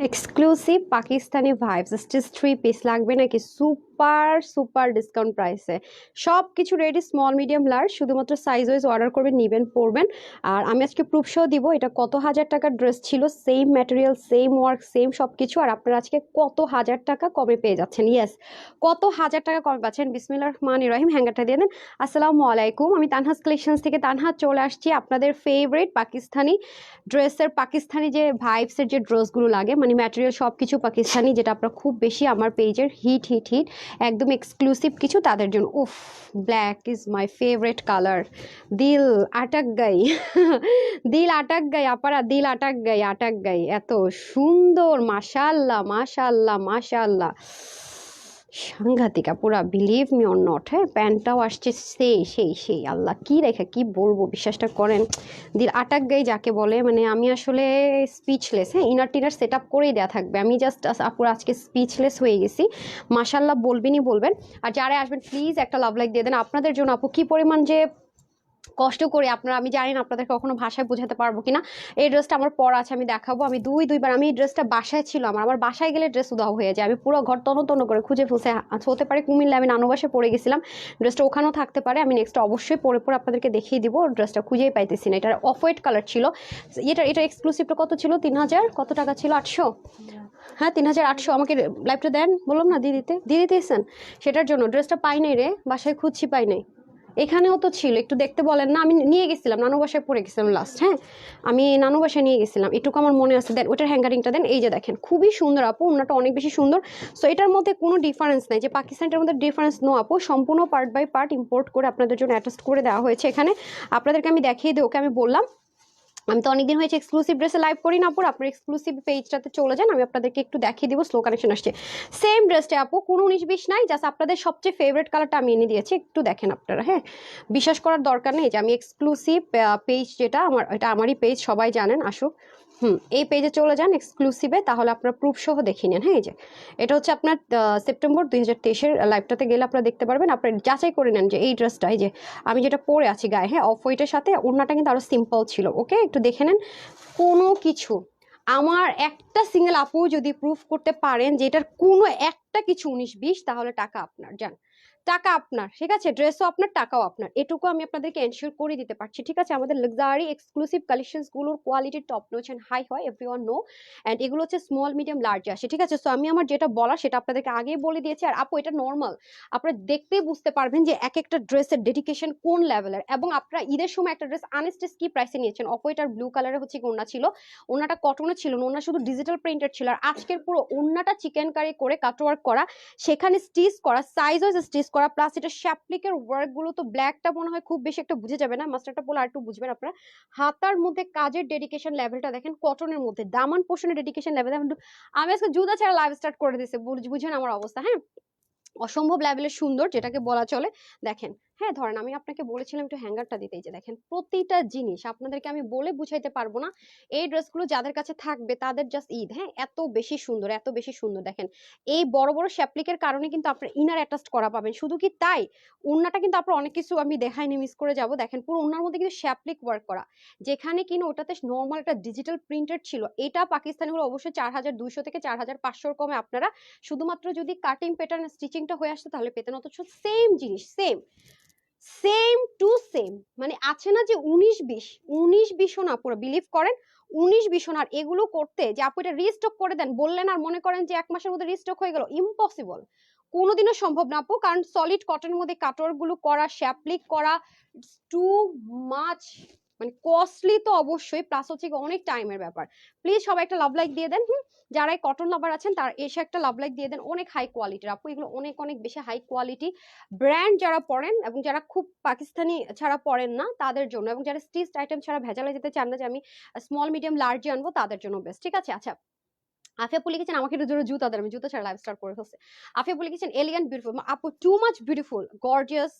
Exclusive Pakistani vibes stitch three piece লাগবে নাকি super super discount প্রাইসে সব কিছু রেডি স্মল মিডিয়াম লার্জ শুধুমাত্র সাইজ ওয়াইজ অর্ডার করবেন, নেবেন, পরবেন। আর আমি আজকে প্রুফ শো দিব, এটা কত হাজার টাকার ড্রেস ছিল same material same work same সব কিছু আর আপনারা আজকে কত হাজার টাকা কমে পেয়ে যাচ্ছেন। ইয়েস কত হাজার টাকা কমে পাচ্ছেন। বিসমিল্লাহ রহমান রহিম হ্যাঙ্গারটা দিয়ে দেন। আসসালামু আলাইকুম, আমি তানহাস কালেকশনস থেকে তানহাজ চলে আসছি, আপনাদের ফেভারিট পাকিস্তানি ড্রেসের পাকিস্তানি যে ভাইবসের যে ড্রেসগুলো লাগে মানে ম্যাটেরিয়াল সব কিছু পাকিস্তানি, যেটা আপনার খুব বেশি আমার পেজের হিট হিট হিট একদম এক্সক্লুসিভ কিছু তাদের জন্য। উফ black is my favourite colour দিল আটাক গাই। দিল আটাক গাই, আপারা, দিল আটাক গাই আটাক গাই। এত সুন্দর মাশাল্লাহ মাশাল্লাহ মাশাল্লাহ সাংঘাতিকা পুরা বিলিভ মি অর নট হ্যাঁ প্যান্টটাও আসছে সেই সেই সেই। আল্লাহ কি রেখা, কি বলব, বিশ্বাসটা করেন। দিল আটাক গাই যাকে বলে মানে আমি আসলে স্পিচলেস হ্যাঁ ইনার টিনার সেট আপ করেই দেওয়া থাকবে। আমি জাস্ট আপুর, আজকে স্পিচলেস হয়ে গেছি। মাসাল্লাহ বলবেনই বলবেন। আর যারা আসবেন প্লিজ একটা লাভ লাইক দিয়ে দেন। আপনাদের জন্য আপু কি পরিমাণ যে কষ্ট করে আপনারা, আমি জানি না আপনাদের কখনো ভাষায় বোঝাতে পারব কিনা, এই ড্রেসটা আমার পর আছে, আমি দেখাবো। আমি দুই, দুইবার, আমি এই ড্রেসটা বাসায় ছিল আমার আমার বাসায় গেলে ড্রেস উদাও হয়ে যায়। আমি পুরো ঘর তন্ন তন্ন করে খুঁজে ফুসে আচ্ছা হতে পারে কুমিল্লা, আমি নানু বাসায় পরে গেছিলাম। ড্রেসটা ওখানেও থাকতে পারে, আমি নেক্সট অবশ্যই পরে পরে আপনাদেরকে দেখিয়ে দিব ড্রেসটা খুঁজেই পাইতেছি না। এটার অফ হোয়াইট কালার ছিল। এটা এটা এক্সক্লুসিভটা কত ছিল? তিন হাজার, কত টাকা ছিল? আটশো? হ্যাঁ তিন হাজার আটশো। আমাকে লাইফটা দেন, বললাম না দিয়ে দিতে দিয়ে দিতেছেন সেটার জন্য ড্রেসটা পাই নাই রে, বাসায় খুঁজছি, পাই নাই। এখানেও তো ছিল, একটু দেখতে বলেন না, আমি নিয়ে গেছিলাম, নানু বাসায় পরে গেছিলাম লাস্ট হ্যাঁ? আমি নানু বাসায় নিয়ে গেছিলাম, এটুকু আমার মনে আছে। দেন ওটার হ্যাঙ্গারিংটা দেন, এই যে দেখেন, খুবই সুন্দর আপু ওনাটা অনেক বেশি সুন্দর। সো এটার মধ্যে কোনো ডিফারেন্স নেই, যে পাকিস্তানটার মধ্যে ডিফারেন্স নো আপু, সম্পূর্ণ পার্ট বাই পার্ট ইম্পোর্ট করে আপনাদের জন্য অ্যাটাস্ট করে দেওয়া হয়েছে এখানে। আপনাদেরকে আমি দেখিয়ে দিই, ওকে আমি বললাম আমি তো অনেকদিন হয়েছে এক্সক্লুসিভ ড্রেসে লাইভ করি না আপুর। আপনার এক্সক্লুসিভ পেজটাতে চলে যান, আমি আপনাদেরকে একটু দেখিয়ে দিব স্লো কানেকশন আসছে। সেম ড্রেসটা আপু, কোনো উনিশ বিশ নাই জাস্ট আপনাদের সবচেয়ে ফেভারিট কালারটা আমি এনে দিয়েছি, একটু দেখেন আপনারা হ্যাঁ? বিশ্বাস করার দরকার নেই যে আমি এক্সক্লুসিভ পেজ যেটা, আমার, এটা আমারই পেজ সবাই জানেন, আসুক। হুম, এই পেজে চলে যান এক্সক্লুসিভে তাহলে আপনার প্রুফ সহ দেখে নেন হ্যাঁ এই যে। এটা হচ্ছে আপনার সেপ্টেম্বর দুই হাজার তেইশের লাইভটাতে গেলে আপনারা দেখতে পারবেন, আপনার যাচাই করে নেন যে এই ড্রেসটা এই যে আমি যেটা পরে আছি গায়ে হ্যাঁ অফ হোয়াইটের সাথে, ওড়নাটা কিন্তু আরও সিম্পল ছিল ওকে একটু দেখে নেন। কোনো কিছু, আমার একটা সিঙ্গেল আপু যদি প্রুফ করতে পারেন যে এটার কোনো একটা কিছু উনিশ বিশ, তাহলে টাকা আপনার, যান। টাকা আপনার, ঠিক আছে? ড্রেসও আপনার, টাকাও আপনার। এটুকু আমি আপনাদেরকে এনশিওর করে দিতে পারছি, ঠিক আছে? আমাদের luxury exclusive কালেকশনসগুলোর quality top notch and high হয় এভরি ওয়ান নো অ্যান্ড এগুলো হচ্ছে স্মল মিডিয়াম লার্জ আসে, ঠিক আছে? সো আমি আমার যেটা বলা সেটা আপনাদেরকে আগেই বলে দিয়েছি। আর আপু, এটা নর্মাল আপনারা দেখতেই বুঝতে পারবেন যে এক একটা ড্রেসের ডেডিকেশন কোন লেভেলের এবং আপনারা ঈদের সময় একটা ড্রেস আনস্টেস কি প্রাইসে নিয়েছেন। অফ আর ব্লু কালারের হচ্ছে ওনা ছিল? ওনাটা কটনের ছিল না ওনা শুধু ডিজিটাল প্রিন্টেড ছিল। আর আজকের পুরো ওনাটা চিকেন কারি করে কাটওয়ার্ক করা, সেখানে স্টিচ করা সাইজ ওয়াইজ স্টিচ করা প্লাস এটা শ্যাপলিকের ওয়ার্কগুলো তো ব্ল্যাকটা মনে হয় খুব বেশি একটা বুঝে যাবে না। মাস্টারটা বলে আর একটু বুঝবেন আপনারা। হাতার মধ্যে কাজের ডেডিকেশন লেভেলটা দেখেন কটনের মধ্যে। দামান পোষণের ডেডিকেশন লেভেল আমি আজকে জুদা ছাড়া লাইভ স্টার্ট করে দিয়েছে বুঝেন আমার অবস্থা হ্যাঁ? অসম্ভব লেভেলের সুন্দর, যেটাকে বলা চলে। দেখেন হ্যাঁ ধরেন আমি আপনাকে বলেছিলাম একটু হ্যাঙ্গারটা দিতে। যে দেখেন, প্রতিটা জিনিস আপনাদেরকে আমি বলে বুঝাইতে পারব না। এই ড্রেসগুলো যাদের কাছে থাকবে, তাদের জাস্ট ঈদ হ্যাঁ? এত বেশি সুন্দর, এত বেশি সুন্দর। দেখেন, এই বড় বড় শ্যাপলিকের কারণে কিন্তু আপনার ইনার অ্যাটাচ করা পাবেন। শুধু কি তাই? ওড়নাটা কিন্তু আপনার অনেক কিছু আমি দেখাইনি মিস করে যাব। দেখেন, পুরো ওড়নার মধ্যে কিন্তু শ্যাপলিক ওয়ার্ক করা। যেখানে কিনা ওটাতে নর্মাল একটা ডিজিটাল প্রিন্টেড ছিল। এটা পাকিস্তানি হলো অবশ্যই চার হাজার দুইশো থেকে চার হাজার পাঁচশোর কমে। আপনারা শুধুমাত্র যদি কাটিং প্যাটার্ন স্টিচিংটা হয়ে আসতো, তাহলে পেতেন অথচ সেম জিনিস সেম সেম টু সেম মানে আছে না যে উনিশ বিশ, উনিশ বিশন না, পুরো বিলিভ করেন, উনিশ বিশন আর এগুলো করতে যে আপু এটা রিস্টক করে দেন, বললেন আর মনে করেন যে এক মাসের মধ্যে রিস্টক হয়ে গেল ইম্পসিবল কোনোদিনও সম্ভব না আপু, কারণ সলিড কটনের মধ্যে কাটরগুলো করা শ্যাপলিক করা টু মাছ মানে কস্টলি তো অবশ্যই প্লাস হচ্ছে অনেক টাইমের ব্যাপার। প্লিজ সবাই একটা লাভ লাইক দিয়ে দেন, হুম? যারা এই কটন লাভার আছেন, তার এসে একটা লাভ লাইক দিয়ে দেন, অনেক হাই কোয়ালিটির আপু, এগুলো অনেক অনেক বেশি হাই কোয়ালিটি ব্র্যান্ড যারা পড়েন এবং যারা খুব পাকিস্তানি ছাড়া পড়েন না, তাদের জন্য এবং যারা স্টিচ আইটেম ছাড়া ভেজালে যেতে চান না যে আমি স্মল মিডিয়াম লার্জে আনব, তাদের জন্য বেস্ট ঠিক আছে? আচ্ছা আফিয়া পুলি লিখেছেন, আমাকে জোরে জুতা দেন, আমি জুতা ছাড়া লাইফ স্টার্ট করে ফেলছে। আফিয়া পুলি লিখেছেন এলিগেন্ট বিউটিফুল আপু too much beautiful gorgeous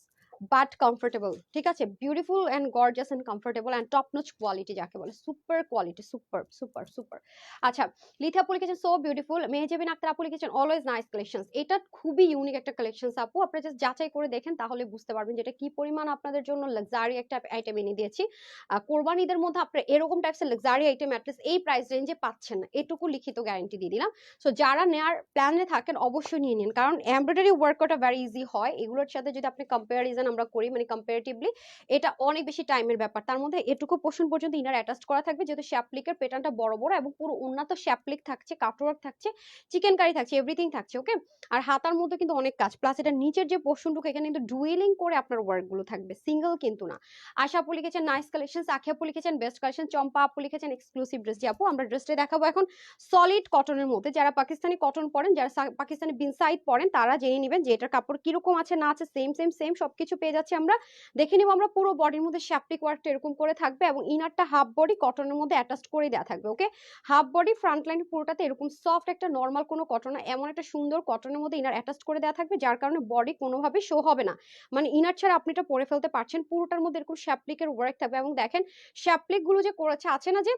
but comfortable ঠিক আছে? Beautiful and gorgeous and comfortable and top notch quality যাকে বলে super quality super super super আচ্ছা লিথা আপু লিখেছেন সো বিউটিফুল মেহজাবিন আক্তার আপু লিখেছেন অলওয়েজ নাইস কালেকশন এটা খুবই ইউনিক একটা কালেকশন আপু আপনারা জাস্ট যাচাই করে দেখেন তাহলে বুঝতে পারবেন যেটা কি পরিমাণ আপনাদের জন্য লাক্সারি একটা আইটেম এনে দিয়েছি। আহ, কোরবান ঈদের মধ্যে আপনারা এরকম টাইপসের লাক্সারি আইটেম অ্যাটলিস্ট এই প্রাইস রেঞ্জে পাচ্ছেন না। এটুকু লিখিত গ্যারান্টি দিয়ে দিলাম। সো যারা নেওয়ার প্ল্যানে থাকেন অবশ্যই নিয়ে নিন। কারণ এমব্রয়ডারি ওয়ার্ক করাটা ভেরি ইজি হয়। এগুলোর সাথে যদি আপনি কম্পারিজন আমরা করি মানে কম্পারেটিভলি এটা অনেক বেশি টাইমের ব্যাপার। তার মধ্যে এটুকু পোর্শন পর্যন্ত ইনার অ্যাটাচ করা থাকবে, যেহেতু শ্যাপলিকের পেটানটা বড় বড় এবং পুরো উন্নত শ্যাপলিক থাকছে কাটওয়ার্ক থাকছে চিকেন কারি থাকছে এভরিথিং থাকছে ওকে আর হাতার মধ্যে কিন্তু অনেক কাজ প্লাস এটা নিচের যে পোর্শনটুকু এখানে কিন্তু ডুয়েলিং করে আপনার ওয়ার্কগুলো থাকবে সিঙ্গেল কিন্তু না। আশা আপু লিখেছেন নাইস কালেকশন সাখি আপু লিখেছেন বেস্ট কালেকশন চম্পা আপু লিখেছেন এক্সক্লুসিভ ড্রেস আপু, আমরা ড্রেসটা দেখাবো এখন। সলিড কটনের মধ্যে, যারা পাকিস্তানি কটন পরেন, যারা পাকিস্তানি বিনসাইড পরেন, তারা জেনে নেবেন যে এটার কাপড় কীরকম আছে, না আছে সেম সেম সেম সবকিছু পেয়ে যাচ্ছে আমরা। দেখে নিব আমরা পুরো বডির মধ্যে শ্যাপটিক ওয়ার্কটা এরকম করে থাকবে এবং ইনারটা হাফ বডি কটনের মধ্যে অ্যাটাচ করে দেওয়া থাকবে okay half body front line পুরোটাতে এরকম সফট একটা নর্মাল কোনো কটন এমন একটা সুন্দর কটনের মধ্যে ইনার অ্যাটাচ করে দেওয়া থাকবে, যার কারণে বডি কোনোভাবে শো হবে না। মানে ইনার ছাড়া আপনি এটা পরে ফেলতে পারছেন, পুরোটার মধ্যে এরকম শ্যাপলিকের ওয়ার্ক থাকবে এবং দেখেন শ্যাপলিকগুলো যে করেছে, আছে না যে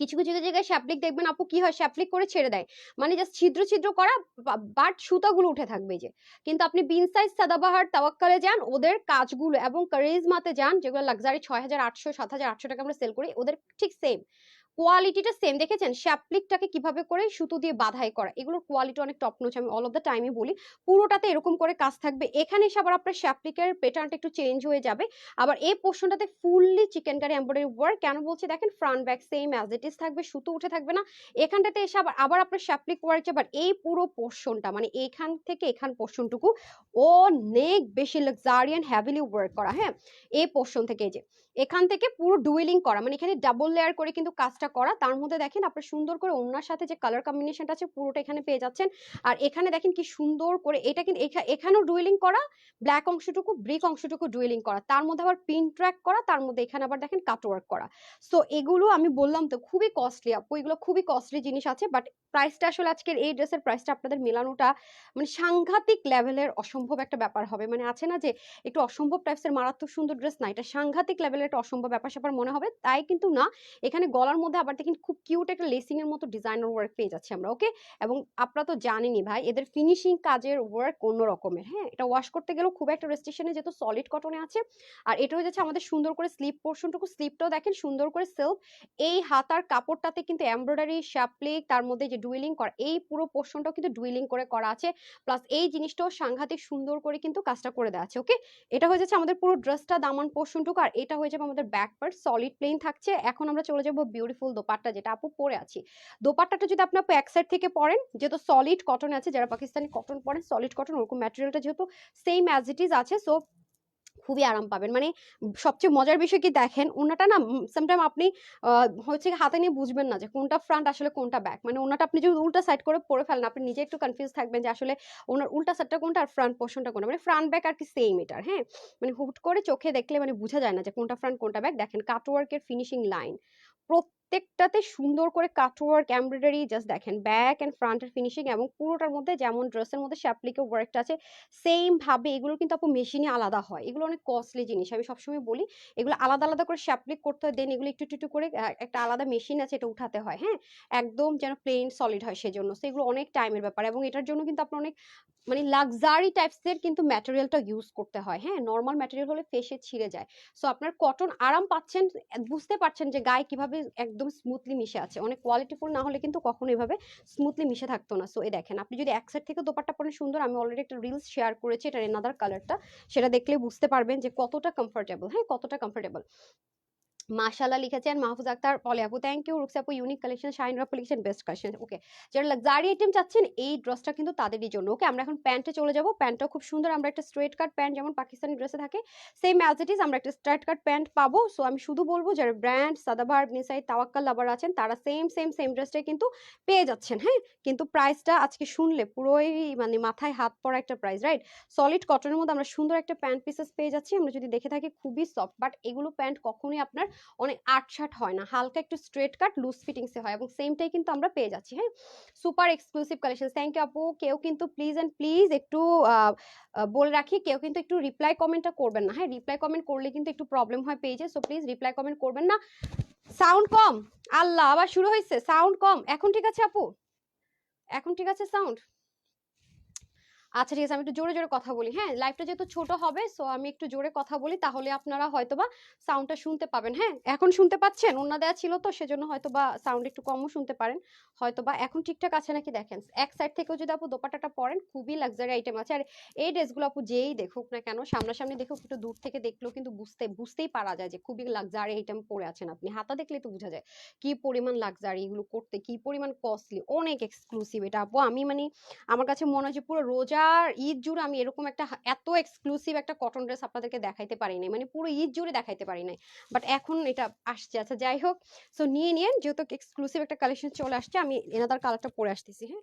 কিছু কিছু জায়গায় শ্যাপলিক দেখবেন আপু কি হয় শ্যাপলিক করে ছেড়ে দেয়। মানে জাস্ট ছিদ্র ছিদ্র করা বাট সুতাগুলো উঠে থাকবে যে। কিন্তু আপনি বিন সাইজ সাদাবাহার, তাওয়াক্কালে যান, ওদের কাজগুলো এবং কারিজমাতে যান, যেগুলো লাক্সারি ছয় হাজার আটশো, সাত হাজার আটশো টাকা আমরা সেল করি, ওদের ঠিক সেম কোয়ালিটিটা সেম দেখেছেন? শ্যাপলিকটাকে কীভাবে করে সুতো দিয়ে বাধাই করা? এগুলোর কোয়ালিটি অনেক টপ আমি অল অফ দ্য টাইমই বলি, পুরোটাতে এরকম করে কাজ থাকবে। এখানে এসে আবার আপনার শ্যাপলিকের প্যাটার্নটা একটু চেঞ্জ হয়ে যাবে। আবার এই পোর্শনটাতে fully chikankari embroidery work কেন বলছি? দেখেন front back same as it is থাকবে, সুতো উঠে থাকবে না। এখানটাতে এসে আবার আবার আপনার শ্যাপলিক ওয়ার্ক আবার এই পুরো পোর্শনটা মানে এখান থেকে এখান পোর্শনটুকু অনেক বেশি লাক্সারিয়ান হ্যাভিলি ওয়ার্ক করা। হ্যাঁ? এই পোর্শন থেকে এই যে। এখান থেকে পুরো ডুয়েলিং করা মানে এখানে ডাবল লেয়ার করে কিন্তু কাজটা করা। তার মধ্যে দেখেন আপনার সুন্দর করে ওনার সাথে যে কালার কম্বিনেশনটা আছে, পুরোটা এখানে পেয়ে যাচ্ছেন। আর এখানে দেখেন কি সুন্দর করে, এটা কিন্তু এখানেও ডুয়েলিং করা ব্ল্যাক অংশটুকু ব্রিক অংশটুকু ডুয়েলিং করা। তার মধ্যে আবার পিন ট্র্যাক করা, তার মধ্যে এখানে আবার দেখেন কাটওয়ার্ক করা। সো এগুলো আমি বললাম তো, খুবই কস্টলি আপু, এগুলো খুবই কস্টলি জিনিস আছে বাট প্রাইসটা আসলে আজকের এই ড্রেসের প্রাইসটা আপনাদের মেলানোটা মানে সাংঘাতিক লেভেলের অসম্ভব একটা ব্যাপার হবে। মানে আছে না যে, একটু অসম্ভব টাইপসের মারাত্মক সুন্দর ড্রেস না এটা সাংঘাতিক লেভেলের একটা অসম্ভব ব্যাপার স্যাপার মনে হবে, তাই কিন্তু না। এখানে গলার মধ্যে আবার দেখেন খুব কিউট একটা লেসিং এর মতো ডিজাইনার ওয়ার্ক পেয়ে যাচ্ছি আমরা ওকে এবং আপনারা তো জানেনই ভাই, এদের ফিনিশিং কাজের ওয়ার্ক অন্য রকমের হ্যাঁ? এটা ওয়াশ করতে গেলেও খুব একটা রেস্ট্রিকশনে যেহেতু সলিড কটনে আছে, আর এটা হয়ে যাচ্ছে আমাদের সুন্দর করে স্লিপ পোর্শনটুকু স্লিপটাও দেখেন সুন্দর করে সেলফ এই হাতার কাপড়টাতে কিন্তু এমব্রয়ডারি শ্যাপলিক তার মধ্যে যে ডুইলিং করা, এই পুরো পোর্শনটাও কিন্তু ডুইলিং করে করা আছে প্লাস এই জিনিসটাও সাংঘাতিক সুন্দর করে কিন্তু কাজটা করে দেওয়া আছে ওকে এটা হয়ে যাচ্ছে আমাদের পুরো ড্রেসটা দামান পোর্শনটুকু আর এটা হয়ে যাবে, আমাদের ব্যাক পার্ট সলিড প্লেন থাকছে। এখন আমরা চলে যাব বিউটিফুল দোপাট্টা যেটা আপু পরে আছি। দোপাট্টাটা যদি আপনি আপু এক সাইড থেকে পরেন, যেহেতু সলিড কটন আছে, যারা পাকিস্তানি কটন পরেন সলিড কটন ওরকম ম্যাটেরিয়ালটা যেহেতু সেম অ্যাজ ইট ইজ আছে সো খুবই আরাম পাবেন। মানে সবচেয়ে মজার বিষয় কি দেখেন, ওনাটা না সামটাইম আপনি হচ্ছে হাতে নিয়ে বুঝবেন না যে কোনটা ফ্রন্ট আসলে কোনটা ব্যাক মানে ওনাটা আপনি যদি উল্টা সাইড করে পরে ফেলেন, আপনি নিজে একটু কনফিউজ থাকবেন যে আসলে ওনার উল্টা সাইডটা কোনটা আর ফ্রন্ট পোর্শনটা কোনটা। মানে ফ্রন্ট ব্যাক আর কি সেম এটার হ্যাঁ? মানে হুট করে চোখে দেখলে মানে বোঝা যায় না যে কোনটা ফ্রন্ট কোনটা ব্যাক দেখেন কাটওয়ার্কের ফিনিশিং লাইন প্রত্যেকটাতে সুন্দর করে কাটওয়ার্ক এমব্রয়ডারি জাস্ট দেখেন ব্যাক অ্যান্ড ফ্রন্টের ফিনিশিং এবং পুরোটার মধ্যে যেমন ড্রেসের মধ্যে শ্যাপলিকের ওয়ার্কটা আছে সেম ভাবে এগুলো কিন্তু আপু মেশিনে আলাদা হয়। এগুলো অনেক কস্টলি জিনিস, আমি সবসময় বলি, এগুলো আলাদা আলাদা করে শ্যাপলিক করতে হয় দেন এগুলো একটু একটু করে একটা আলাদা মেশিন আছে এটা উঠাতে হয় হ্যাঁ? একদম যেন প্লেন সলিড হয় সেজন্য। তো এগুলো অনেক টাইমের ব্যাপার এবং এটার জন্য কিন্তু আপনার অনেক মানে লাক্সারি টাইপসের কিন্তু ম্যাটেরিয়ালটা ইউজ করতে হয় হ্যাঁ? নর্মাল ম্যাটেরিয়াল হলে ফেসে ছিঁড়ে যায়। সো আপনার কটন আরাম পাচ্ছেন, বুঝতে পারছেন যে গায়ে কীভাবে একদম স্মুথলি মিশে আছে। অনেক কোয়ালিটিফুল না হলে কিন্তু কখনো এভাবে স্মুথলি মিশে থাকতো না। সো এই দেখেন, আপনি যদি এক সাইড থেকে দোপাট্টা পরেন সুন্দর, আমি অলরেডি একটা রিলস শেয়ার করেছি, এটার এনাদার কালারটা সেটা দেখলে বুঝতে পারবেন যে কতটা কমফোর্টেবল হ্যাঁ? কতটা কমফোর্টেবল মাশাল্লাহ লিখেছেন মাহফুজ আক্তার, পলে আপু থ্যাংক ইউ রুকসা আপু ইউনিক কালেকশন শাইন আপু লিখেছেন বেস্ট কালেকশন ওকে যারা লাক্সারি আইটেম চাচ্ছেন, এই ড্রেসটা কিন্তু তাদেরই জন্য ওকে আমরা এখন প্যান্টে চলে যাব প্যান্টটা খুব সুন্দর, আমরা একটা স্ট্রেট কাট প্যান্ট যেমন পাকিস্তানি ড্রেসে থাকে সেম অ্যাজ ইট ইজ আমরা একটা স্ট্রেট কাট প্যান্ট পাবো সো আমি শুধু বলব, যারা ব্র্যান্ড সাদাভার নিসাই তাওয়াক্কাল লাভার আছেন, তারা সেম সেম সেম ড্রেসটাই কিন্তু পেয়ে যাচ্ছেন হ্যাঁ? কিন্তু প্রাইসটা আজকে শুনলে পুরোই মানে মাথায় হাত পড়া একটা প্রাইস রাইট সলিড কটনের মধ্যে আমরা সুন্দর একটা প্যান্ট পিসেস পেয়ে যাচ্ছি, আমরা যদি দেখে থাকি খুবই সফট বাট এগুলো প্যান্ট কখনোই আপনার অনেক আটসাট হয় না, হালকা একটু স্ট্রেট কাট লুজ ফিটিংসে হয় এবং সেমটাই কিন্তু আমরা পেয়ে যাচ্ছি হ্যাঁ? Super exclusive collection thank you আপু। কেউ কিন্তু প্লিজ অ্যান্ড প্লিজ একটু বলে রাখি, কেউ কিন্তু একটু রিপ্লাই কমেন্টটা করবেন না হ্যাঁ? রিপ্লাই কমেন্ট করলে কিন্তু একটু প্রবলেম হয় পেজে সো প্লিজ রিপ্লাই কমেন্ট করবেন না। সাউন্ড কম, আল্লাহ, আবার শুরু হয়েছে সাউন্ড কম। এখন ঠিক আছে আপু? এখন ঠিক আছে সাউন্ড আচ্ছা ঠিক আছে, আমি একটু জোরে জোরে কথা বলি। হ্যাঁ লাইভটা যেহেতু ছোট হবে সো আমি একটু জোরে কথা বলি, তাহলে আপনারা হয়তোবা সাউন্ডটা শুনতে পাবেন। হ্যাঁ এখন শুনতে পাচ্ছেন? অন্য দেয়া ছিল তো, সেজন্য হয়তোবা সাউন্ড একটু কমও শুনতে পারেন। হয়তোবা এখন ঠিকঠাক আছে নাকি দেখেন? এক সাইড থেকেও যদি আপু দোপাটাটা পরেন খুবই লাক্সারি আইটেম আছে। আর এই ড্রেসগুলো আপু যেই দেখুক না কেন, সামনাসামনি দেখুক, একটু দূর থেকে দেখলেও কিন্তু বুঝতে, বুঝতেই পারা যায় যে খুবই লাক্সারি আইটেম পরে আছেন আপনি। হাতা দেখলেই তো বোঝা যায় কি পরিমাণ লাক্সারি এগুলো করতে, কি পরিমাণ কস্টলি অনেক এক্সক্লুসিভ এটা। আপু, আমি মানে আমার কাছে মনে হয় যে পুরো রোজার ঈদ জুড়ে আমি এরকম একটা এত এক্সক্লুসিভ একটা কটন ড্রেস আপনাদেরকে দেখাইতে পারি নাই। মানে পুরো ঈদ জুড়ে দেখাইতে পারি নাই। বাট এখন এটা আসছে। আচ্ছা যাই হোক। সো নিয়ে নিয়েন। যেহেতু এক্সক্লুসিভ একটা কালেকশন চলে আসছে, আমি এনাদার কালারটা পরে আসতেছি হ্যাঁ?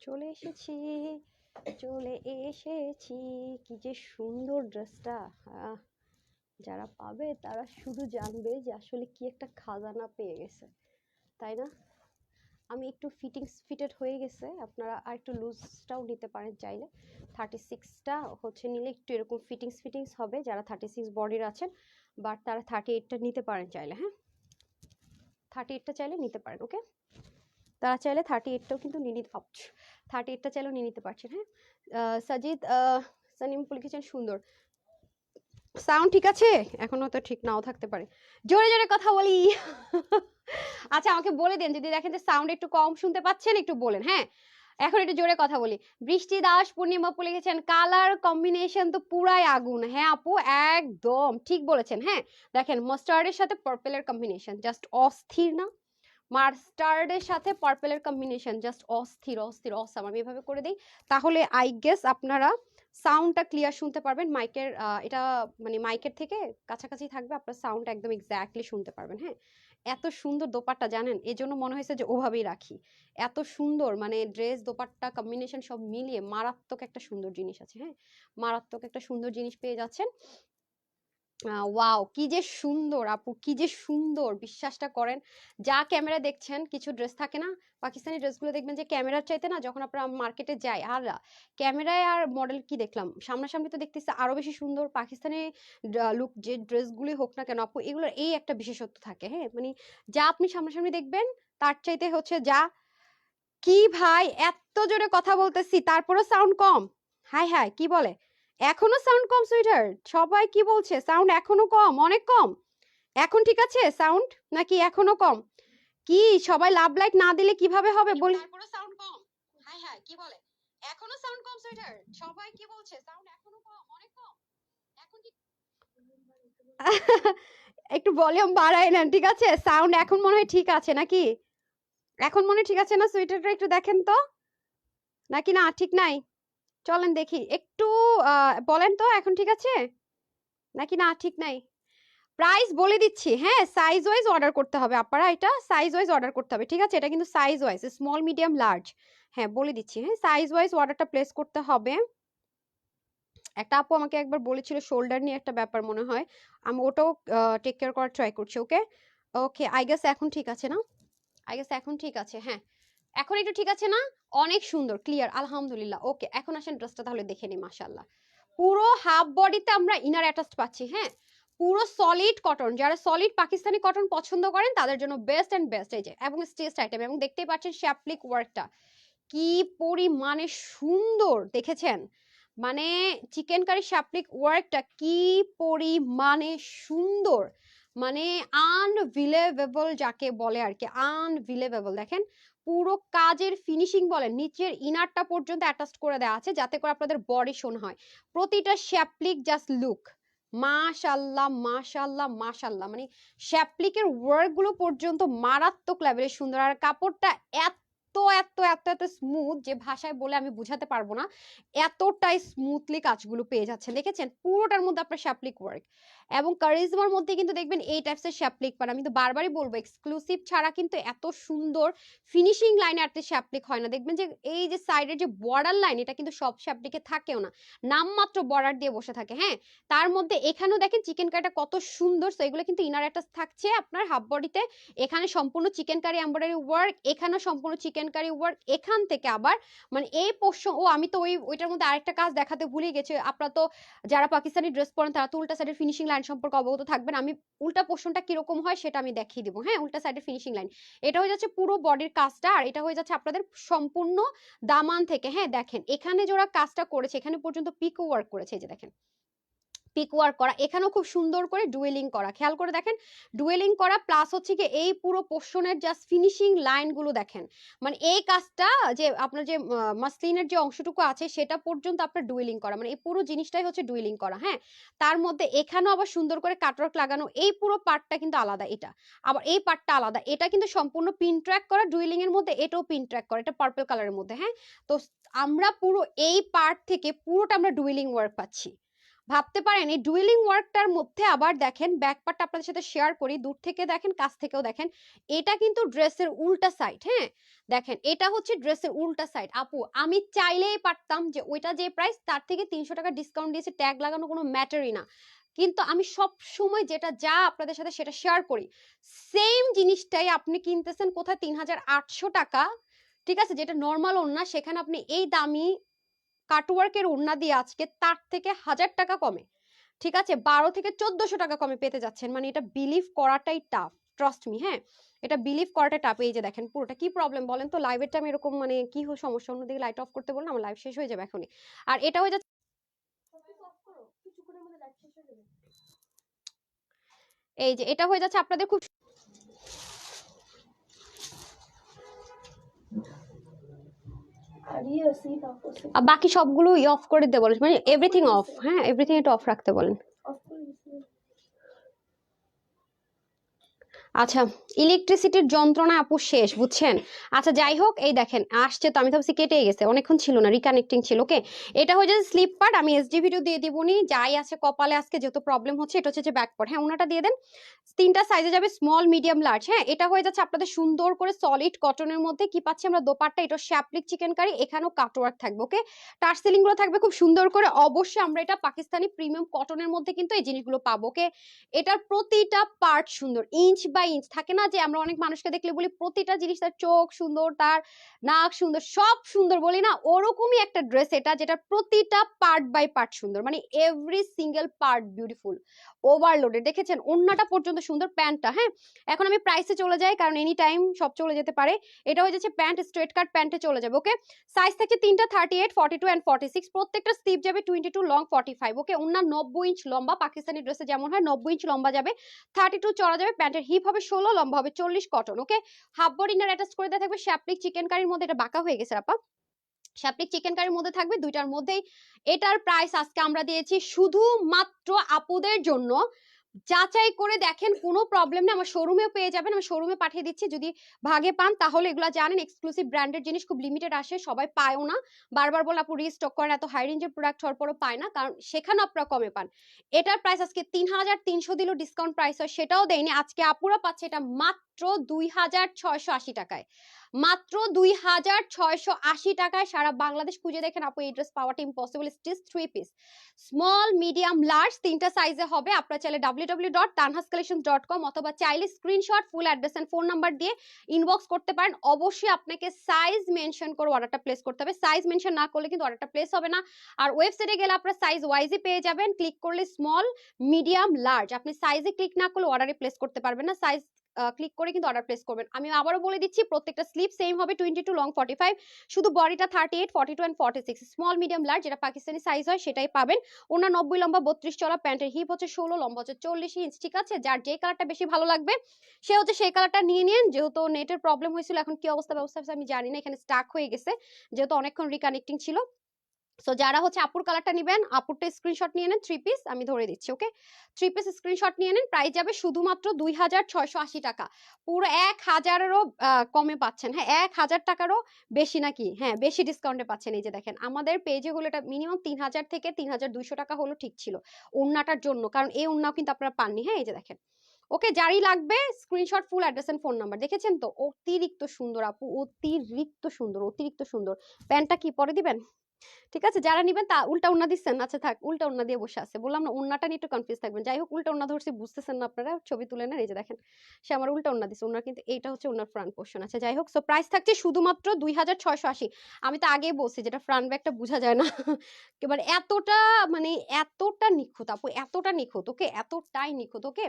চলে এসেছি। চলে এসেছি। কি যে সুন্দর ড্রেসটা। যারা পাবে তারা শুধু জানবে যে আসলে কি একটা খাজানা পেয়ে গেছে, তাই না? আমি একটু ফিটিংস ফিটেড হয়ে গেছে। আপনারা আর একটু লুজটাও নিতে পারেন চাইলে। থার্টি সিক্সটা হচ্ছে নিলে একটু এরকম ফিটিংস ফিটিংস হবে। যারা থার্টি সিক্স বডির আছেন বাট তারা থার্টি এইটটা নিতে পারেন চাইলে হ্যাঁ? থার্টি এইটটা চাইলে নিতে পারেন ওকে তারা চাইলে থার্টি এইটটাও কিন্তু নিয়ে নিতে থার্টি এইটটা চাইলেও নিয়ে নিতে পারছেন হ্যাঁ? সাজিদ আহ, সানিম লিখেছেন সুন্দর। সাউন্ড ঠিক আছে? এখনও তো ঠিক নাও থাকতে পারে। জোরে জোরে কথা বলি। আচ্ছা আমাকে বলে দেন যদি দেখেন যে সাউন্ড একটু কম শুনতে পাচ্ছেন একটু বলেন হ্যাঁ? এখন একটু জোরে কথা বলি। বৃষ্টি দাস পূর্ণিমা আপু লিখেছেন কালার কম্বিনেশন তো পুরাই আগুন। হ্যাঁ আপু? একদম ঠিক বলেছেন হ্যাঁ? দেখেন মাস্টার্ডের সাথে পার্পেলের কম্বিনেশন জাস্ট অস্থির না? মাস্টার্ডের সাথে পার্পেলের কম্বিনেশন জাস্ট অস্থির অস্থির অসাম আমি এভাবে করে দিই। তাহলে আই গেস আপনারা সাউন্ডটা ক্লিয়ার শুনতে পারবেন। মাইকের এটা মানে মাইকের থেকে কাছাকাছি থাকবে, আপনার সাউন্ড একদম এক্স্যাক্টলি শুনতে পারবেন হ্যাঁ? এত সুন্দর দোপাট্টা, জানেন? এই জন্য মনে হয়েছে যে ওভাবেই রাখি। এত সুন্দর মানে ড্রেস দোপাট্টা কম্বিনেশন সব মিলিয়ে মারাত্মক একটা সুন্দর জিনিস আছে হ্যাঁ? মারাত্মক একটা সুন্দর জিনিস পেয়ে যাচ্ছেন। ওয়াও! কি যে সুন্দর আপু, কি যে সুন্দর বিশ্বাসটা করেন। যা ক্যামেরা দেখছেন, কিছু ড্রেস থাকে না, পাকিস্তানি ড্রেসগুলো দেখবেন যে ক্যামেরার চাইতে না যখন আপনারা মার্কেটে যাই আর ক্যামেরায় আর মডেল কি দেখলাম? সামনাসামনি তো দেখতেছি আরও বেশি সুন্দর পাকিস্তানি লুক যে ড্রেসগুলি হোক না কেন আপু, এগুলোর এই একটা বিশেষত্ব থাকে হ্যাঁ? মানে যা আপনি সামনাসামনি দেখবেন, তার চাইতে হচ্ছে যা, কি ভাই, এত জোরে কথা বলতেছি, তারপরও সাউন্ড কম। হাই হাই কি বলে? এখনও সাউন্ড কম সুইটার সবাই কি বলছে? সাউন্ড এখনও কম অনেক কম। এখন ঠিক আছে? সাউন্ড নাকি এখনও কম? কি সবাই লাভ লাইক না দিলে কীভাবে হবে? বলি। সাউন্ড কম। হাই হাই কি বলে? এখনও সাউন্ড কম সুইটার সবাই কি বলছে? সাউন্ড এখনও কম অনেক কম। এখন একটু ভলিউম বাড়াই নেন ঠিক আছে? সাউন্ড এখন মনে হয় ঠিক আছে নাকি? এখন মনে হয় ঠিক আছে না সুইটারটা একটু দেখেন তো। নাকি না ঠিক নাই? চলেন দেখি। একটু বলেন তো, এখন ঠিক আছে? নাকি না, ঠিক নাই? প্রাইস বলে দিচ্ছি। হ্যাঁ সাইজ ওয়াইজ অর্ডার করতে হবে। আপনারা এটা সাইজ ওয়াইজ অর্ডার করতে হবে। ঠিক আছে? এটা কিন্তু size wise small medium large হ্যাঁ বলে দিচ্ছি। হ্যাঁ সাইজ ওয়াইজ অর্ডারটা প্লেস করতে হবে। একটা আপু আমাকে একবার বলেছিল শোল্ডার নিয়ে একটা ব্যাপার মনে হয়। আমি ওটাও টেক কেয়ার করার ট্রাই করছি ওকে ওকে আই গেস এখন ঠিক আছে না? আই গেস এখন ঠিক আছে হ্যাঁ। এখন একটু ঠিক আছে না? অনেক সুন্দর ক্লিয়ার আলহামদুলিল্লাহ। ওকে এখন আসেন ড্রেসটা তাহলে দেখে নিই মাশাল্লাহ পুরো হাফ বডিতে আমরা ইনার অ্যাটাচড পাচ্ছি হ্যাঁ? পুরো সলিড কটন যারা সলিড পাকিস্তানি কটন পছন্দ করেন, তাদের জন্য বেস্ট অ্যান্ড বেস্ট এই যে, এবং স্টেজ আইটেম এবং দেখতেই পাচ্ছেন শ্যাপলিক ওয়ার্কটা কি পরিমাণে সুন্দর, দেখেছেন? মানে চিকেন কারি শ্যাপলিক ওয়ার্কটা কি পরিমাণে সুন্দর। মানে আনভিলেবেবল যাকে বলে আর কি আনভিলেবেবল দেখেন? পুরো কাজের ফিনিশিং বলেন, নিচের ইনারটা পর্যন্ত অ্যাটাচ করে দেওয়া আছে যাতে করে আপনাদের বডি শোন হয়। প্রতিটা শ্যাপলিক জাস্ট লুক মাশাল্লাহ মাশাল্লাহ মাশাল্লাহ। মানে শ্যাপলিকের ওয়ার্কগুলো পর্যন্ত মারাত্মক লেভেলের সুন্দর। আর কাপড়টা এত এত এত এত স্মুথ যে ভাষায় বলে আমি বুঝাতে পারব না, এতটাই স্মুথলি কাজগুলো পেয়ে যাচ্ছেন। দেখেছেন? পুরোটার মধ্যে আপনার শ্যাপলিক ওয়ার্ক এবং কারিজমার মধ্যে কিন্তু দেখবেন এই টাইপসের শ্যাপলিক পান আমি তো বারবারই বলব এক্সক্লুসিভ ছাড়া কিন্তু এত সুন্দর ফিনিশিং লাইনে আর শ্যাপলিক হয় না। দেখবেন যে এই যে সাইডের যে বর্ডার লাইন এটা কিন্তু সব শ্যাপলিকে থাকেও না। নামমাত্র বর্ডার দিয়ে বসে থাকে হ্যাঁ? তার মধ্যে এখানেও দেখেন চিকেন কারিটা কত সুন্দর। সো এগুলো কিন্তু ইনার অ্যাটাচ থাকছে আপনার হাফ বডিতে এখানে সম্পূর্ণ চিকেন কারি এমব্রয়ডারি ওয়ার্ক এখানেও সম্পূর্ণ চিকেন কারি ওয়ার্ক এখান থেকে আবার মানে এই পোর্শন ও আমি তো ওই, ওইটার মধ্যে আরেকটা কাজ দেখাতে ভুলে গেছি। আপনারা তো যারা পাকিস্তানি ড্রেস পরেন, তারা তো উল্টা সাইডের ফিনিশিং লাইন সম্পর্কে অবগত থাকবেন। আমি উল্টা পোর্শনটা কীরকম হয় সেটা আমি দেখিয়ে দিব। হ্যাঁ? উল্টা সাইডের ফিনিশিং লাইন এটা হয়ে যাচ্ছে পুরো বডির কাজটা আর এটা হয়ে যাচ্ছে আপনাদের সম্পূর্ণ দামান থেকে। হ্যাঁ দেখেন। এখানে যারা কাজটা করেছে, এখানে পর্যন্ত পিকো ওয়ার্ক করেছে, এই যে দেখেন। পিক ওয়ার্ক করা, এখানেও খুব সুন্দর করে ডুয়েলিং করা। খেয়াল করে দেখেন ডুয়েলিং করা প্লাস হচ্ছে কি এই পুরো পোর্শনের জাস্ট ফিনিশিং লাইনগুলো দেখেন। মানে এই কাজটা যে আপনার যে মাসলিনের যে অংশটুকু আছে সেটা পর্যন্ত আপনার ডুয়েলিং করা। মানে এই পুরো জিনিসটাই হচ্ছে ডুয়েলিং করা হ্যাঁ? তার মধ্যে এখানেও আবার সুন্দর করে কাটওয়ার্ক লাগানো, এই পুরো পার্টটা কিন্তু আলাদা এটা। আবার এই পার্টটা আলাদা, এটা কিন্তু সম্পূর্ণ পিন ট্র্যাক করা ডুয়েলিং এর মধ্যে এটাও পিন ট্র্যাক করা, এটা পার্পল কালারের মধ্যে হ্যাঁ? তো আমরা পুরো এই পার্ট থেকে পুরোটা আমরা ডুয়েলিং ওয়ার্ক পাচ্ছি। ভাবতে পারেন, এই ডুয়েলিং ওয়ার্কটার মধ্যে আবার দেখেন ব্যাক পার্টটা আপনাদের সাথে শেয়ার করি, দূর থেকে দেখেন, কাছ থেকেও দেখেন, এটা কিন্তু ড্রেসের উল্টা সাইড হ্যাঁ? দেখেন, এটা হচ্ছে ড্রেসের উল্টা সাইড আপু, আমি চাইলেই পারতাম যে ওইটা যে প্রাইস তার থেকে তিনশো টাকা ডিসকাউন্ট দিয়েছে ট্যাগ লাগানো কোনো ম্যাটারই না। কিন্তু আমি সব সময় যেটা যা আপনাদের সাথে সেটা শেয়ার করি। সেম জিনিসটাই আপনি কিনতেছেন কোথায়? তিন হাজার আটশো টাকা, ঠিক আছে? যেটা নর্মাল ওড়না সেখানে আপনি এই দামি কাটওয়ার্কের ওড়না দিয়ে আজকে তার থেকে হাজার টাকা কমে। ঠিক আছে? বারো থেকে চোদ্দশো টাকা কমে পেতে যাচ্ছেন। মানে এটা বিলিভ করাটাই টাফ ট্রাস্ট মি হ্যাঁ? এটা বিলিভ করাটা টাফ এই যে দেখেন পুরোটা কি প্রবলেম বলেন তো? লাইভের টাইম এরকম মানে কি সমস্যা? অন্যদিকে লাইট অফ করতে বলুন আমার লাইভ শেষ হয়ে যাবে এখনই। আর এটা হয়ে যাচ্ছে এই যে এটা হয়ে যাচ্ছে আপনাদের খুব আর বাকি সবগুলো অফ করে দিতে বলেন মানে এভরিথিং অফ হ্যাঁ এভরিথিং একটু অফ রাখতে বলেন অফ করে দিছে আচ্ছা ইলেকট্রিসিটির যন্ত্রণা আপু শেষ, বুঝছেন? আচ্ছা যাই হোক, এই দেখেন, আসছে তো, আমি ভাবছি কেটে গেছে, অনেকক্ষণ ছিল না রিকানেক্টিং ছিল ওকে এটা হয়ে যাচ্ছে স্লিপ পার্ট আমি এসডি ভিডিও দিয়ে দিবনি, যাই আছে কপালে আজকে যেহেতু প্রবলেম হচ্ছে, এটা হচ্ছে যে ব্যাক পার্ট হ্যাঁ ওনাটা দিয়ে দেন, তিনটা সাইজে যাবে স্মল মিডিয়াম লার্জ হ্যাঁ এটা হয়ে যাচ্ছে আপনাদের সুন্দর করে সলিড কটনের মধ্যে, কি পাচ্ছি আমরা দোপাট্টা, এটা শ্যাপলিক চিকেন কারি এখানেও কাটওয়ার্ক থাকবে ওকে টার্সেলিংগুলো থাকবে খুব সুন্দর করে, অবশ্যই আমরা এটা পাকিস্তানি প্রিমিয়াম কটনের মধ্যে কিন্তু এই জিনিসগুলো পাবো ওকে এটার প্রতিটা পার্ট সুন্দর ইঞ্চ বাই ইঞ্চ থাকে না যে আমরা অনেক মানুষকে দেখলে বলি প্রতিটা জিনিস তার চোখ সুন্দর, তার নাক সুন্দর, সব সুন্দর বলি না, ওরকমই একটা ড্রেস এটা যেটা প্রতিটা পার্ট বাই পার্ট সুন্দর মানে every single part beautiful overloaded দেখেছেন? অন্যটা পর্যন্ত সুন্দর প্যান্টটা হ্যাঁ? এখন আমি প্রাইসে চলে যাই, কারণ এনি টাইম সব চলে যেতে পারে, এটা হয়ে যাচ্ছে প্যান্ট স্ট্রেট কাট প্যান্টে চলে যাবে ওকে সাইজ থাকছে তিনটা thirty eight forty two and forty six প্রত্যেকটা স্লিপ যাবে twenty two long forty five okay অন্য নব্বই ইঞ্চ লম্বা, পাকিস্তানি ড্রেসে যেমন হয়, নব্বই ইঞ্চ লম্বা যাবে থার্টি টু চড়া যাবে, প্যান্টের হিপ হবে ষোলো, লম্বা হবে চল্লিশ cotton okay half body inner attach করে দেওয়া থাকবে শ্যাপলিক চিকেন কারির মধ্যে, এটা বাঁকা হয়ে গেছে আপা শ্যাপলিক চিকেন কারির মধ্যে থাকবে দুইটার মধ্যেই। এটার প্রাইস আজকে আমরা দিয়েছি শুধুমাত্র আপুদের জন্য। যাচাই করে দেখেন কোনো প্রবলেম নেই। আমার শোরুমেও পেয়ে যাবেন। আমি শোরুমে পাঠিয়ে দিচ্ছি। যদি ভাগে পান, তাহলে এগুলো জানেন এক্সক্লুসিভ ব্র্যান্ডের জিনিস খুব লিমিটেড আসে, সবাই পায়ও না। বারবার বলে, আপু রিস্টক করেন এত হাই রেঞ্জের প্রোডাক্ট হওয়ার পরও পায় না। কারণ সেখানে আপনারা কমে পান। এটার প্রাইস আজকে তিন হাজার তিনশো দিলেও ডিসকাউন্ট প্রাইস হয় সেটাও দেয়নি। আজকে আপুরা পাচ্ছে এটা মাত্র দুই হাজার ছয়শো আশি টাকায়। মাত্র দুই হাজার ছয়শো আশি টাকায় সারা বাংলাদেশ খুঁজে দেখেন আপু, এই ড্রেস পাওয়াটা impossible stitch three piece small medium large তিনটা সাইজে হবে। আপনার চাইলে W W dot Tanhas collection dot com অথবা চাইলে screenshot full address and phone number দিয়ে ইনবক্স করতে পারেন। অবশ্যই আপনাকে সাইজ মেনশন করে অর্ডারটা প্লেস করতে হবে। সাইজ মেনশন না করলে কিন্তু অর্ডারটা প্লেস হবে না। আর ওয়েবসাইটে গেলে আপনারা সাইজ ওয়াইজে পেয়ে যাবেন। ক্লিক করলে স্মল মিডিয়াম লার্জ আপনি সাইজে ক্লিক না করলে অর্ডারে প্লেস করতে পারবেন না। সাইজ ক্লিক করে কিন্তু অর্ডার প্লেস করবেন। আমি আবারও বলে দিচ্ছি, প্রত্যেকটা স্লিপ সেম হবে twenty two long forty five শুধু বডিটা thirty eight forty two and forty six small medium large যেটা পাকিস্তানি সাইজ হয়, সেটাই পাবেন। ওনার নব্বই লম্বা, বত্রিশ চলা প্যান্টের হিপ হচ্ছে ষোলো, লম্বা হচ্ছে চল্লিশ ইঞ্চ ঠিক আছে? যার যে কালারটা বেশি ভালো লাগবে, সে হচ্ছে সেই কালারটা নিয়ে নিন। যেহেতু নেটের প্রবলেম হয়েছিল, এখন কি অবস্থা ব্যবস্থা আমি জানি না, এখানে স্টাক হয়ে গেছে। যেহেতু অনেকক্ষণ রিকানেক্টিং ছিল। সো যারা হচ্ছে আপুর কালারটা নেবেন, আপুরটা স্ক্রিনশট নিয়ে নেন থ্রি পিস আমি ধরে দিচ্ছি ওকে থ্রি পিস স্ক্রিনশট নিয়ে নেন প্রাইস যাবে শুধুমাত্র দুই হাজার ছয়শো আশি টাকা। পুরো এক হাজারেরও কমে পাচ্ছেন হ্যাঁ এক হাজার টাকারও বেশি নাকি? হ্যাঁ বেশি ডিসকাউন্টে পাচ্ছেন, এই যে দেখেন। আমাদের পেজে হলো এটা মিনিমাম তিন হাজার থেকে তিন হাজার দুইশো টাকা হলো ঠিক ছিল, ওড়নাটার জন্য, কারণ এই ওড়নাও কিন্তু আপনারা পাননি হ্যাঁ এই যে দেখেন। ওকে যারই লাগবে screenshot full address and phone number দেখেছেন তো? অতিরিক্ত সুন্দর আপু, অতিরিক্ত সুন্দর অতিরিক্ত সুন্দর। প্যান্টটা কি পরে দিবেন? ঠিক আছে? যারা নিবেন তা উল্টা উন্না দিচ্ছেন। আচ্ছা থাক, উল্টা উন্না দিয়ে বসে আছে। বললাম না, উন্নাটা নিয়ে একটু কনফিউজ থাকবেন। যাই হোক, উল্টা উন্না ধরছি, বুঝতেছেন না আপনারা, ছবি তুলে নেন। এই যে দেখেন, সে আমার উল্টা উন্না দিচ্ছে উন্নার কিন্তু এইটা হচ্ছে উন্নার ফ্রন্ট পোর্শন আচ্ছা যাই হোক সো প্রাইস থাকছে শুধুমাত্র দুই হাজার ছয়শো আশি। আমি তো আগেই বলছি, যেটা ফ্রন্ট ব্যাগটা বোঝা যায় না। এবার এতটা মানে এতটা নিখুঁত আপু, এতটা নিখুঁত, ওকে? এতটাই নিখুঁত, ওকে?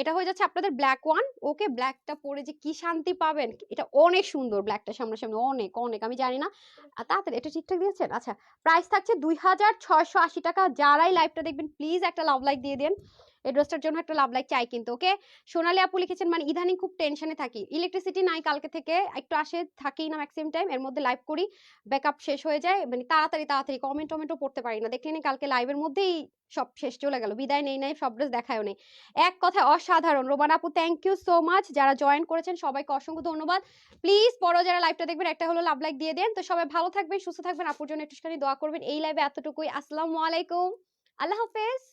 এটা হয়ে যাচ্ছে আপনাদের ব্ল্যাক ওয়ান ওকে? ব্ল্যাকটা পরে যে কি শান্তি পাবেন, এটা অনেক সুন্দর ব্ল্যাকটা সামনাসামনি, অনেক অনেক। আমি জানি না তাড়াতাড়ি, এটা ঠিকঠাক দিয়েছেন? আচ্ছা প্রাইস থাকছে দুই হাজার ছয়শো আশি টাকা। যারাই লাইভটা দেখবেন প্লিজ একটা লাভ লাইক দিয়ে দেন। এই ড্রেসটার জন্য একটা লাভ লাইক চাই কিন্তু ওকে সোনালি আপু লিখেছেন মানে ইদানিং খুব টেনশনে থাকি। ইলেকট্রিসিটি নাই কালকে থেকে, একটু আসে থাকেই না ম্যাক্সিমাম টাইম এর মধ্যে লাইভ করি ব্যাকআপ শেষ হয়ে যায় মানে তাড়াতাড়ি তাড়াতাড়ি কমেন্ট টমেন্টও পড়তে পারি না। দেখলেনি কালকে লাইভের মধ্যেই সব শেষ চলে গেল, বিদায় নেই নাই, সব ড্রেস দেখায়ও নেই। এক কথায় অসাধারণ, রোমান আপু থ্যাংক ইউ সো মাচ যারা জয়েন করেছেন, সবাইকে অসংখ্য ধন্যবাদ। প্লিজ পরও যারা লাইভটা দেখবেন, একটা হলো লাভ লাইক দিয়ে দেন। তো সবাই ভালো থাকবেন, সুস্থ থাকবেন, আপুর জন্য একটুখানি দোয়া করবেন। এই লাইভে এতটুকুই। আসসালামু আলাইকুম। আল্লাহ হাফেজ।